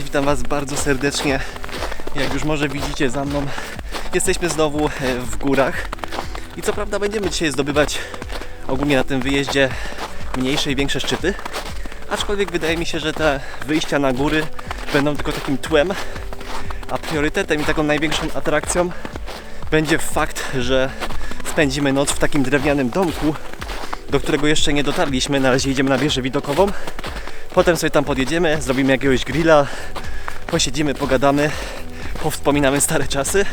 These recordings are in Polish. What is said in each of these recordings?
Cześć, witam Was bardzo serdecznie. Jak już może widzicie za mną, jesteśmy znowu e, w górach. I co prawda będziemy dzisiaj zdobywać ogólnie na tym wyjeździe mniejsze i większe szczyty. Aczkolwiek wydaje mi się, że te wyjścia na góry będą tylko takim tłem, a priorytetem i taką największą atrakcją będzie fakt, że spędzimy noc w takim drewnianym domku, do którego jeszcze nie dotarliśmy. Na razie idziemy na wieżę widokową. Potem sobie tam podjedziemy, zrobimy jakiegoś grilla, posiedzimy, pogadamy, powspominamy stare czasy.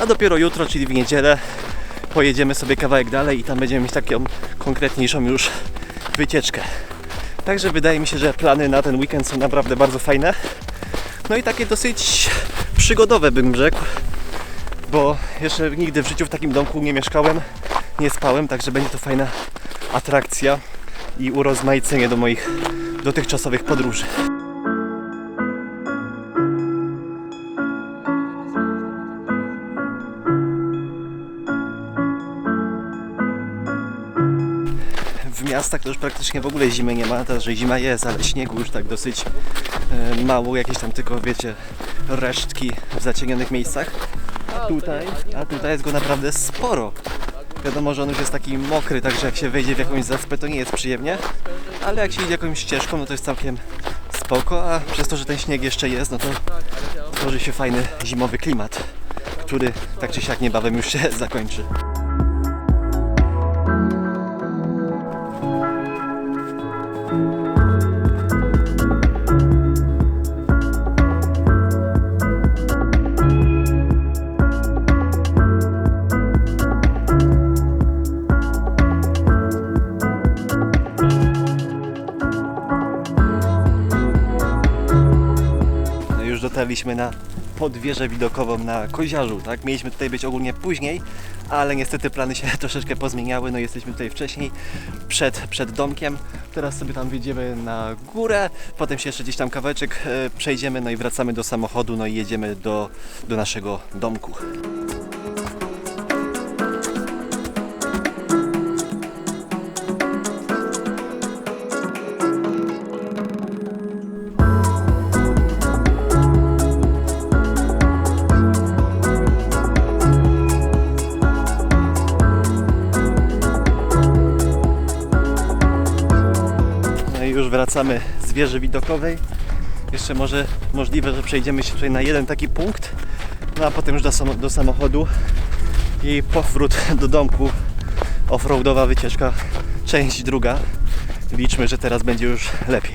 A dopiero jutro, czyli w niedzielę, pojedziemy sobie kawałek dalej i tam będziemy mieć taką konkretniejszą już wycieczkę. Także wydaje mi się, że plany na ten weekend są naprawdę bardzo fajne. No i takie dosyć przygodowe bym rzekł, bo jeszcze nigdy w życiu w takim domku nie mieszkałem, nie spałem, także będzie to fajna atrakcja i urozmaicenie do moich dotychczasowych podróży. W miastach to już praktycznie w ogóle zimy nie ma, teraz, że zima jest, ale śniegu już tak dosyć e, mało, jakieś tam tylko wiecie resztki w zacienionych miejscach. Tutaj, a tutaj jest go naprawdę sporo. Wiadomo, że on już jest taki mokry, także jak się wejdzie w jakąś zaspę, to nie jest przyjemnie, ale jak się idzie jakąś ścieżką, no to jest całkiem spoko, a przez to, że ten śnieg jeszcze jest, no to tworzy się fajny zimowy klimat, który tak czy siak niebawem już się zakończy. Dotarliśmy na podwieżę widokową na Koziarzu, tak? Mieliśmy tutaj być ogólnie później, ale niestety plany się troszeczkę pozmieniały, no jesteśmy tutaj wcześniej, przed, przed domkiem. Teraz sobie tam wjedziemy na górę, potem się jeszcze gdzieś tam kawałeczek e, przejdziemy, no i wracamy do samochodu, no i jedziemy do, do naszego domku. Wracamy z wieży widokowej. Jeszcze może możliwe, że przejdziemy się tutaj na jeden taki punkt, no a potem już do, samo- do samochodu i powrót do domku. Offroadowa wycieczka, część druga. Liczmy, że teraz będzie już lepiej.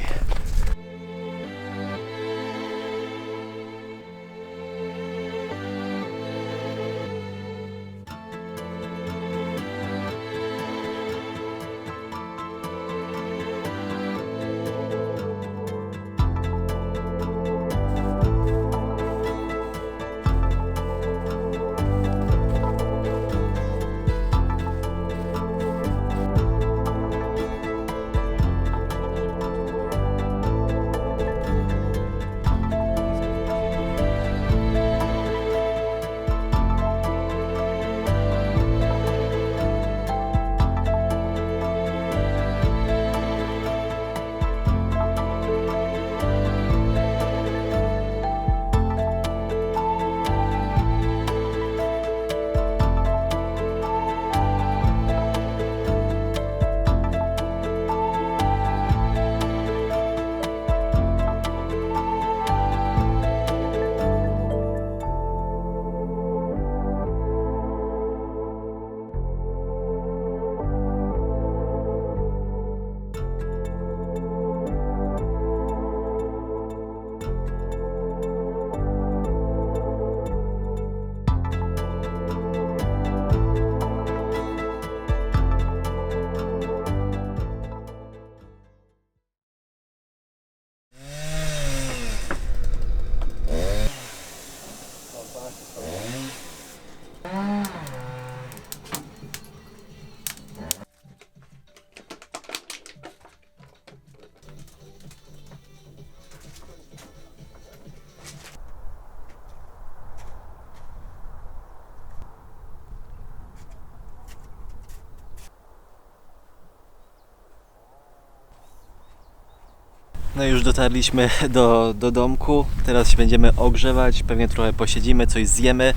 No już dotarliśmy do, do domku. Teraz się będziemy ogrzewać, pewnie trochę posiedzimy, coś zjemy.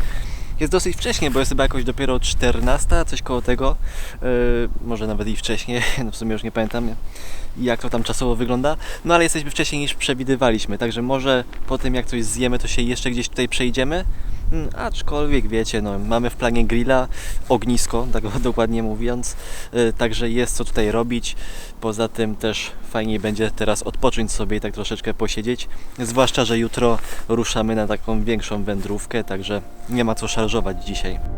Jest dosyć wcześnie, bo jest chyba jakoś dopiero 14, coś koło tego. Yy, może nawet i wcześniej, no w sumie już nie pamiętam jak to tam czasowo wygląda. No ale jesteśmy wcześniej niż przewidywaliśmy, także może po tym jak coś zjemy, to się jeszcze gdzieś tutaj przejdziemy. Mm, Aczkolwiek wiecie, no, mamy w planie grilla, ognisko, tak dokładnie mówiąc, yy, także jest co tutaj robić. Poza tym też fajniej będzie teraz odpocząć sobie i tak troszeczkę posiedzieć. Zwłaszcza, że jutro ruszamy na taką większą wędrówkę, także nie ma co szarżować dzisiaj.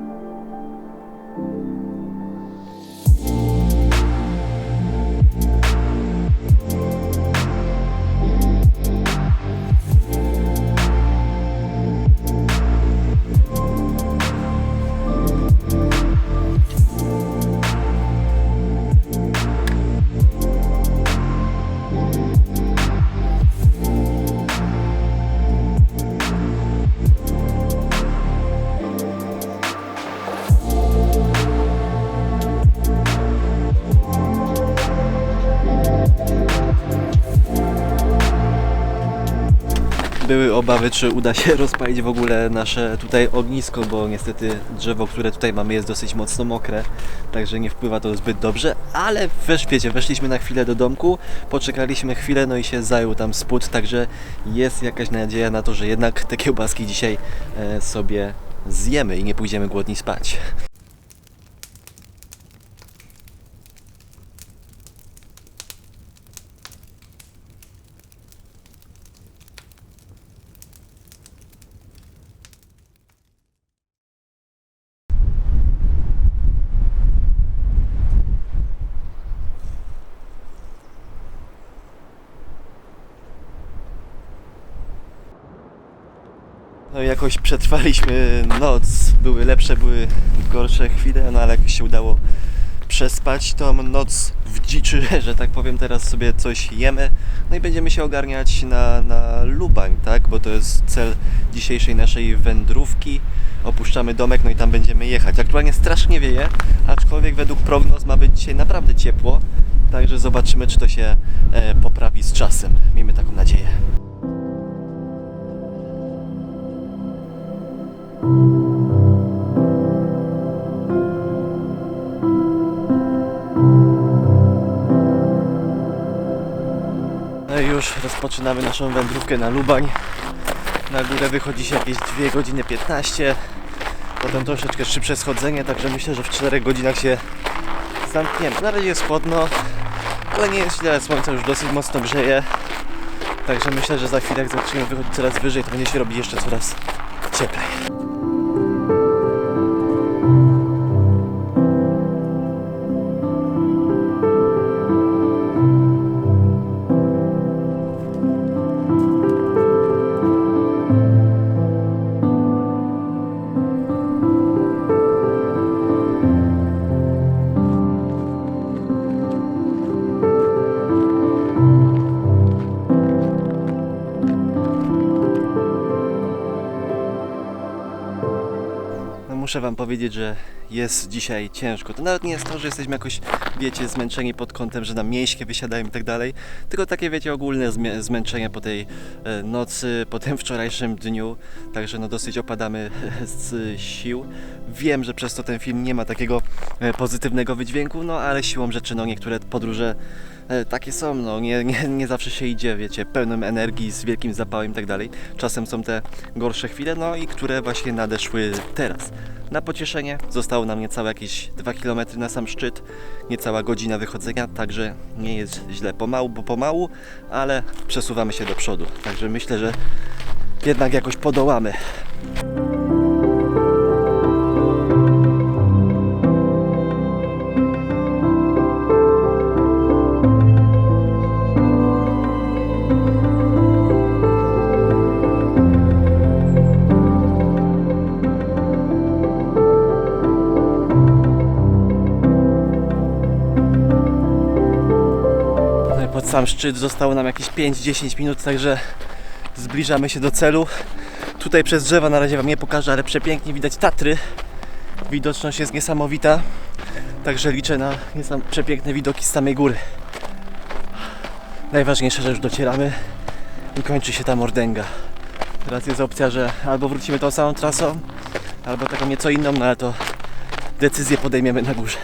były obawy, czy uda się rozpalić w ogóle nasze tutaj ognisko, bo niestety drzewo, które tutaj mamy jest dosyć mocno mokre, także nie wpływa to zbyt dobrze, ale wesz, wiecie, weszliśmy na chwilę do domku, poczekaliśmy chwilę, no i się zajął tam spód, także jest jakaś nadzieja na to, że jednak te kiełbaski dzisiaj e, sobie zjemy i nie pójdziemy głodni spać. Jakoś przetrwaliśmy noc. Były lepsze, były gorsze chwile, no ale jakoś się udało przespać tą noc w dziczy, że tak powiem. Teraz sobie coś jemy, no i będziemy się ogarniać na, na Lubań, tak? Bo to jest cel dzisiejszej naszej wędrówki. Opuszczamy domek, no i tam będziemy jechać. Aktualnie strasznie wieje, aczkolwiek według prognoz ma być dzisiaj naprawdę ciepło. Także zobaczymy, czy to się e, poprawi z czasem. Miejmy taką nadzieję. Już rozpoczynamy naszą wędrówkę na Lubań. Na górę wychodzi się jakieś 2 godziny 15. Potem troszeczkę szybsze schodzenie, także myślę, że w 4 godzinach się zamkniemy. Na razie jest chłodno, ale nie jest źle, słońce już dosyć mocno grzeje. Także myślę, że za chwilę jak zaczniemy wychodzić coraz wyżej, to będzie się robić jeszcze coraz cieplej. Muszę Wam powiedzieć, że jest dzisiaj ciężko. To nawet nie jest to, że jesteśmy jakoś, wiecie, zmęczeni pod kątem, że nam mięśnie wysiadają i tak dalej, tylko takie, wiecie, ogólne zmęczenie po tej e, nocy, po tym wczorajszym dniu, także no dosyć opadamy z sił. Wiem, że przez to ten film nie ma takiego e, pozytywnego wydźwięku, no ale siłą rzeczy, no niektóre podróże takie są, no nie, nie, nie zawsze się idzie, wiecie, pełnym energii, z wielkim zapałem i tak dalej. Czasem są te gorsze chwile, no i które właśnie nadeszły teraz. Na pocieszenie zostało nam niecałe jakieś 2 km na sam szczyt, niecała godzina wychodzenia, także nie jest źle pomału, bo pomału, ale przesuwamy się do przodu. Także myślę, że jednak jakoś podołamy. Sam szczyt. Zostało nam jakieś 5-10 minut, także zbliżamy się do celu. Tutaj przez drzewa na razie Wam nie pokażę, ale przepięknie widać Tatry. Widoczność jest niesamowita, także liczę na niesam- przepiękne widoki z samej góry. Najważniejsze, że już docieramy i kończy się ta mordęga. Teraz jest opcja, że albo wrócimy tą samą trasą, albo taką nieco inną, no ale to decyzję podejmiemy na górze.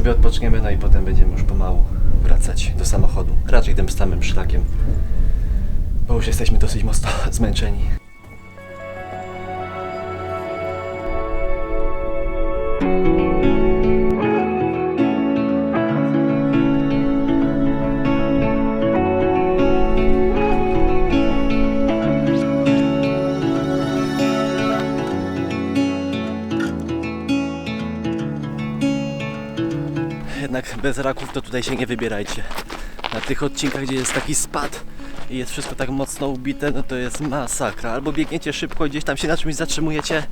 Sobie odpoczniemy, no i potem będziemy już pomału wracać do samochodu. Raczej tym samym szlakiem, bo już jesteśmy dosyć mocno zmęczeni. Jednak bez raków to tutaj się nie wybierajcie. Na tych odcinkach, gdzie jest taki spad i jest wszystko tak mocno ubite, no to jest masakra. Albo biegniecie szybko, gdzieś tam się na czymś zatrzymujecie,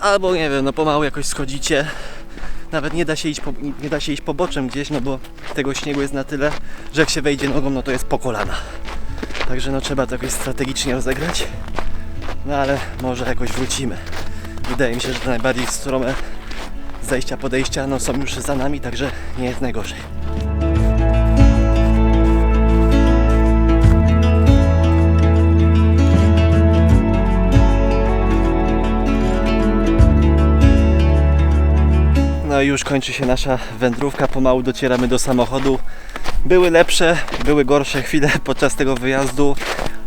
albo nie wiem, no pomału jakoś schodzicie. Nawet nie da się iść, po, nie da się iść poboczem gdzieś, no bo tego śniegu jest na tyle, że jak się wejdzie nogą, no to jest po kolana. Także no trzeba to jakoś strategicznie rozegrać. No ale może jakoś wrócimy. Wydaje mi się, że te najbardziej strome zejścia, podejścia no, są już za nami, także nie jest najgorzej. No i już kończy się nasza wędrówka, pomału docieramy do samochodu. Były lepsze, były gorsze chwile podczas tego wyjazdu.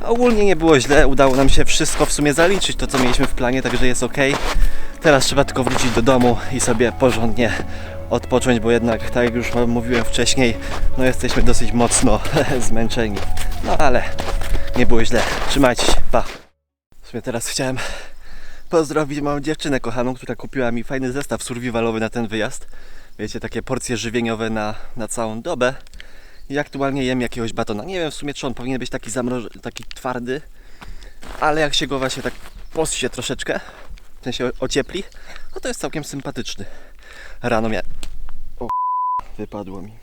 Ogólnie nie było źle, udało nam się wszystko w sumie zaliczyć, to co mieliśmy w planie, także jest ok. Teraz trzeba tylko wrócić do domu i sobie porządnie odpocząć, bo jednak, tak jak już mówiłem wcześniej, no jesteśmy dosyć mocno zmęczeni. No ale nie było źle. Trzymajcie się, pa. W sumie teraz chciałem pozdrowić moją dziewczynę kochaną, która kupiła mi fajny zestaw survivalowy na ten wyjazd. Wiecie, takie porcje żywieniowe na, na całą dobę. I aktualnie jem jakiegoś batona. Nie wiem w sumie, czy on powinien być taki zamrożony, taki twardy, ale jak się go właśnie tak possie troszeczkę, ten się ociepli, no to jest całkiem sympatyczny. Rano miałem... O, wypadło mi.